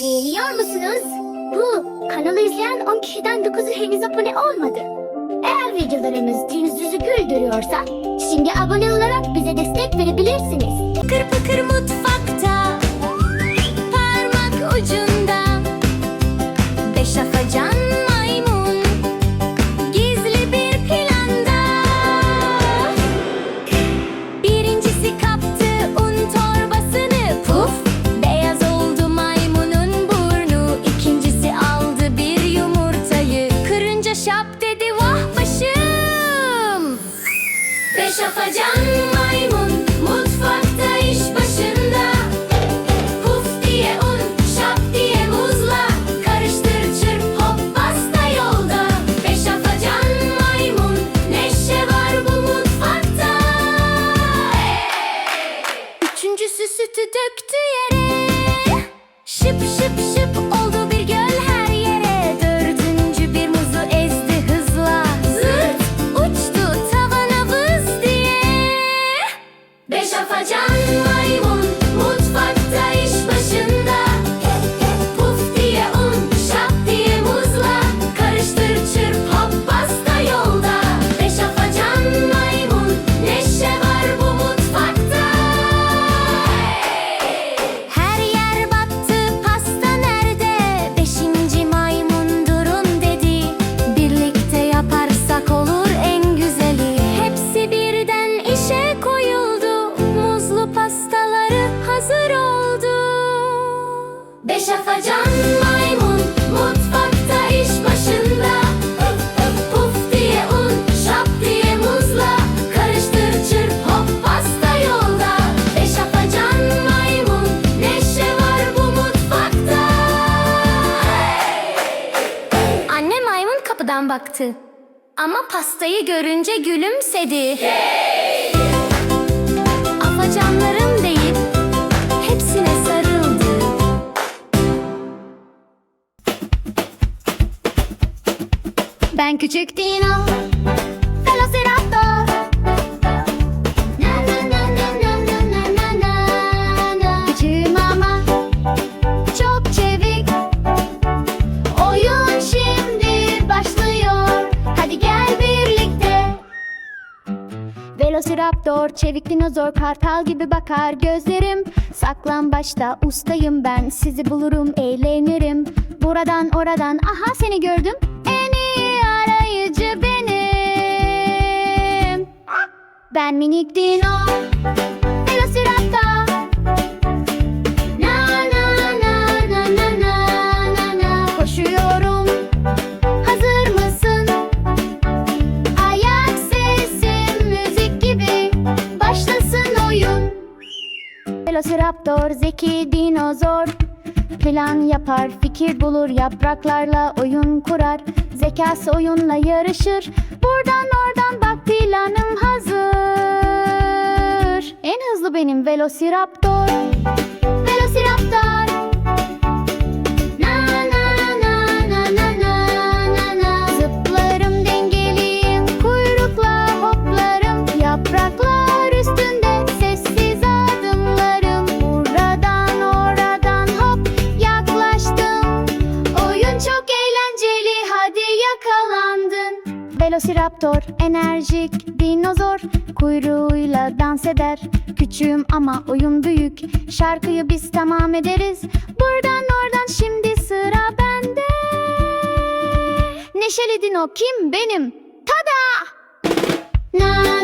Biliyor musunuz? Bu kanalı izleyen 10 kişiden 9'u henüz abone olmadı. Eğer videolarımız yüzünüzü güldürüyorsa şimdi abone olarak bize destek verebilirsiniz. Pıkır pıkır mutfakta Beş afacan maymun mutfakta iş başında. Puf diye un, şap diye muzla. Karıştır çırp hop pasta yolda. Beş afacan maymun neşe var bu mutfakta. Anne maymun kapıdan baktı. Ama pastayı görünce gülümsedi. Afacanlarım deyip Ben küçük Dino. Velociraptor. Na na na na na na na na na Küçüğüm ama çok çevik. Oyun şimdi başlıyor. Hadi gel birlikte. Velociraptor, çevik dinozor, kartal gibi bakar gözlerim. Saklan başta ustayım ben, sizi bulurum, eğlenirim. Buradan oradan, aha seni gördüm Ben minik dino, Velociraptor Na na na na na na na na. Koşuyorum, hazır mısın? Ayak sesim müzik gibi. Başlasın oyun. Velociraptor zeki dinozor. Plan yapar fikir bulur yapraklarla oyun kurar. Zekası oyunla yarışır. Buradan oradan bak planım hazır benim Velociraptor. Velociraptor. Na na na na na na na na. Zıplarım dengeliyim kuyrukla hoplarım. Yapraklar üstünde sessiz adımlarım. Buradan oradan hop yaklaştım. Oyun çok eğlenceli hadi yakalandın. Velociraptor enerjik dinozor Kuyruğuyla dans eder. Küçüğüm ama oyun büyük. Şarkıyı biz tamam ederiz. Buradan oradan şimdi sıra bende. Neşeli dino kim? Benim? Tada! Na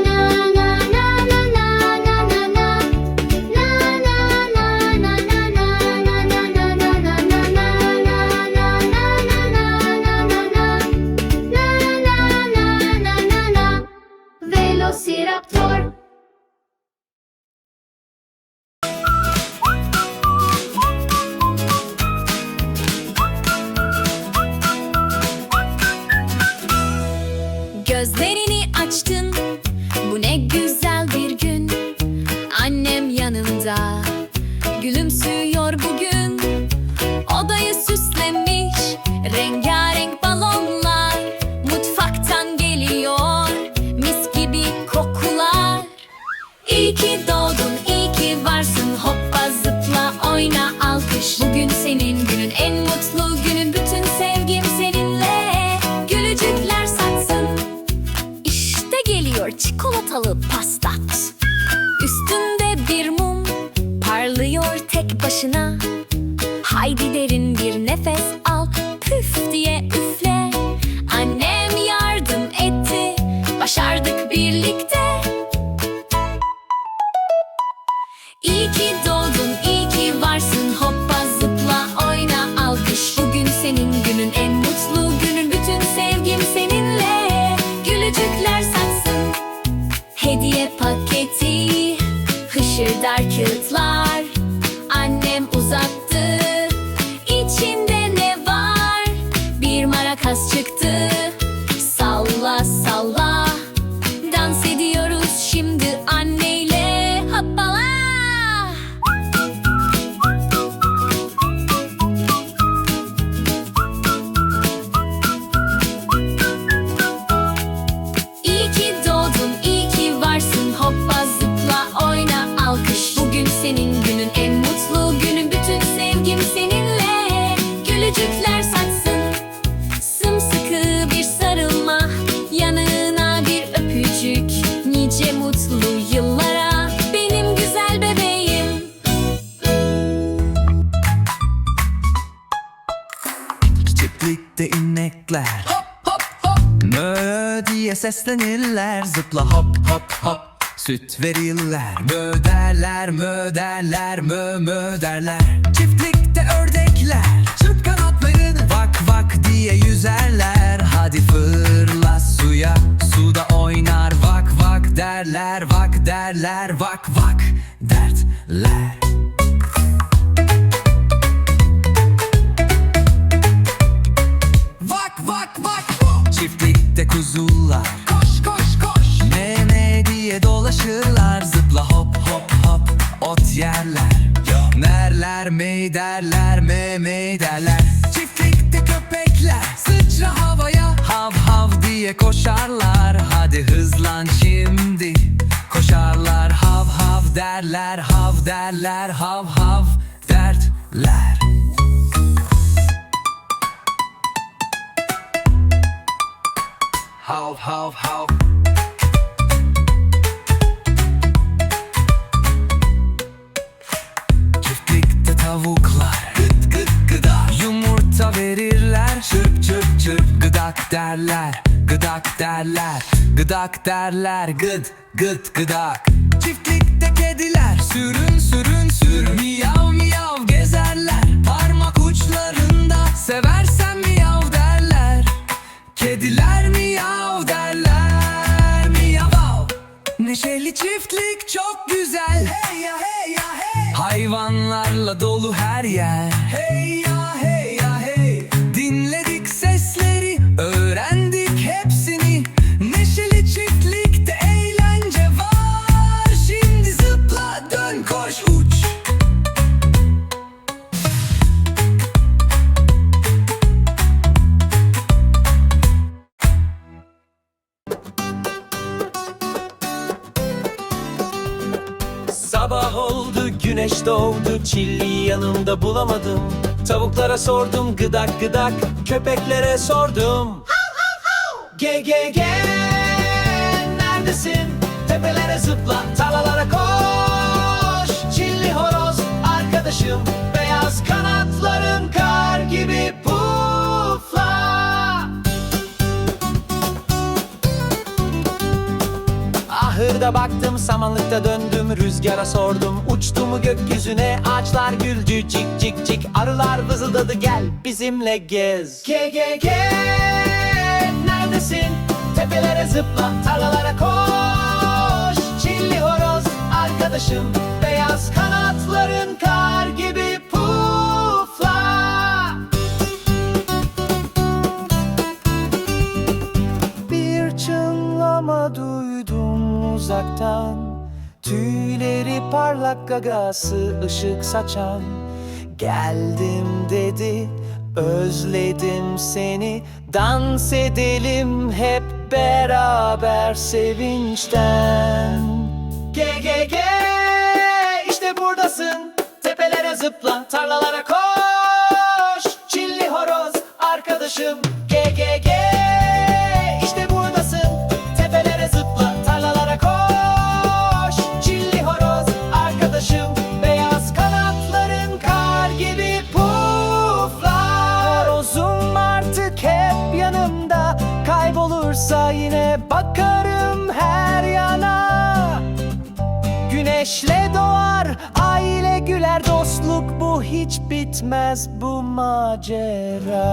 paketi Hışırdar kağıtlar seslenirler. Zıpla hop hop hop. Süt verirler. Mö derler mö derler mö mö derler. Çiftlikte ördekler Çırp kanatlarını Vak vak diye yüzerler. Hadi fırla suya Suda oynar. Vak vak derler Vak derler vak vak dertler diye koşarlar. Hadi hızlan şimdi. Koşarlar hav hav derler Hav derler hav hav dertler Hav hav hav. Çiftlikte tavuklar Gıt gıt gıdak Yumurta verirler. Çırp çırp çırp Gıdak derler Gıdak derler Gıdak derler Gıd gıt gıdak. Çiftlikte kediler Sürün sürün sür Miyav miyav gezerler Parmak uçlarında Seversen miyav derler. Kediler miyav derler miyav. Neşeli çiftlik çok güzel. Hey ya hey ya hey. Hayvanlarla dolu her yer. Hey güneş doğdu çilli yanımda bulamadım. Tavuklara sordum gıdak gıdak. Köpeklere sordum. Ge ge ge neredesin? Tepelere zıpla tarlalara koş. Çilli horoz arkadaşım. Beyaz kanatların kar gibi pufla. Ahırda baktım samanlıkta döndüm Rüzgara sordum. Uçtu mu gökyüzüne? Ağaçlar güldü. Cik cik cik. Arılar vızıldadı. Gel bizimle gez. Ge Neredesin? Tepelere zıpla Tarlalara koş. Çilli horoz arkadaşım. Beyaz kanatların kar gibi pufla. Bir çınlama duydum uzaktan Tüyleri parlak gagası ışık saçan. Geldim dedi özledim seni. Dans edelim hep beraber sevinçten. Ge ge ge işte buradasın. Tepelere zıpla tarlalara koş olursa yine bakarım her yana. Güneşle doğar, aile güler dostluk bu hiç bitmez bu macera